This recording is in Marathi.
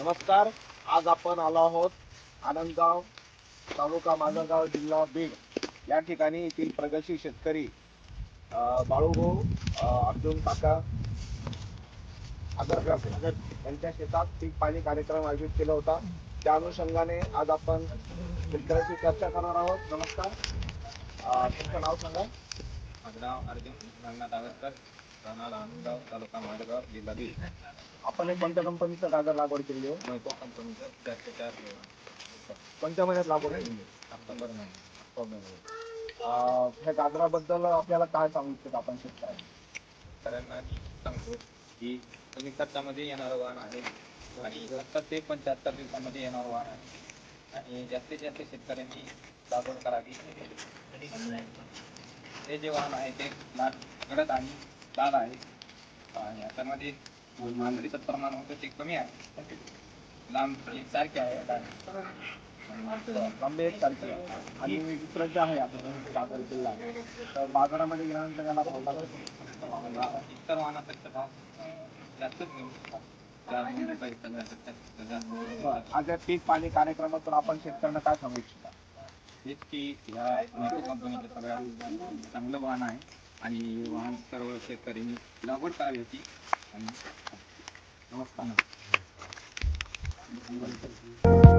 नमस्कार आज आपण आलो आहोत आनंदगाव तालुका माजलगाव जिल्हा बीड या ठिकाणी येथील प्रगतशील शेतकरी अं, बाळूभाऊ अं, अर्जुन काका आगरकर आगर यांच्या शेतात पीक पाणी कार्यक्रम आयोजित केला होता. त्या अनुषंगाने आज आपण शेतकऱ्याशी चर्चा करणार आहोत. नमस्कार. अं, तुमचं नाव सांगा. माझं नाव अर्जुन रंगनाथ आगरकर. आपण एक कोणत्या कंपनीचं गाजर लागवड केली मोहितो कंपनीचं चारशे चार कोणत्या महिन्यात लागवड केली? ऑक्टोबर महिना अं, ह्या गाजराबद्दल आपल्याला काय सांगू इच्छित आपण शेतकऱ्यांना? शेतकऱ्यांना मी सांगतो की कमी खर्चामध्ये येणारं वाहन आहे आणि सत्तर ते पंच्याहत्तर दिवसामध्ये येणारं वाहन आहे. आणि जास्तीत जास्त शेतकऱ्यांनी लागवड करावी. हे जे वाहन आहे ते गडद आणि लाल आहे. आणि याच्यामध्ये मांजरीचं प्रमाण होतं ते कमी आहे. लांब एकसारखे आहे लांबे एक सारखे आणि दुसरं जे आहे आता गाजर किल्ला तर बाजारामध्ये गेल्यानंतर त्याला भाव लागतो इतर वाहनापेक्षा भाव जास्तच मिळू शकतात त्यामुळे पीक पाणी कार्यक्रमातून आपण शेतकऱ्यांना काय सांगू इच्छिता? हेच की या कंपनीचं सगळ्यात चांगलं वाहन आहे. आणि वाहन सर्व शेतकऱ्यांनी लागवड करावी होती. आणि नमस्कार.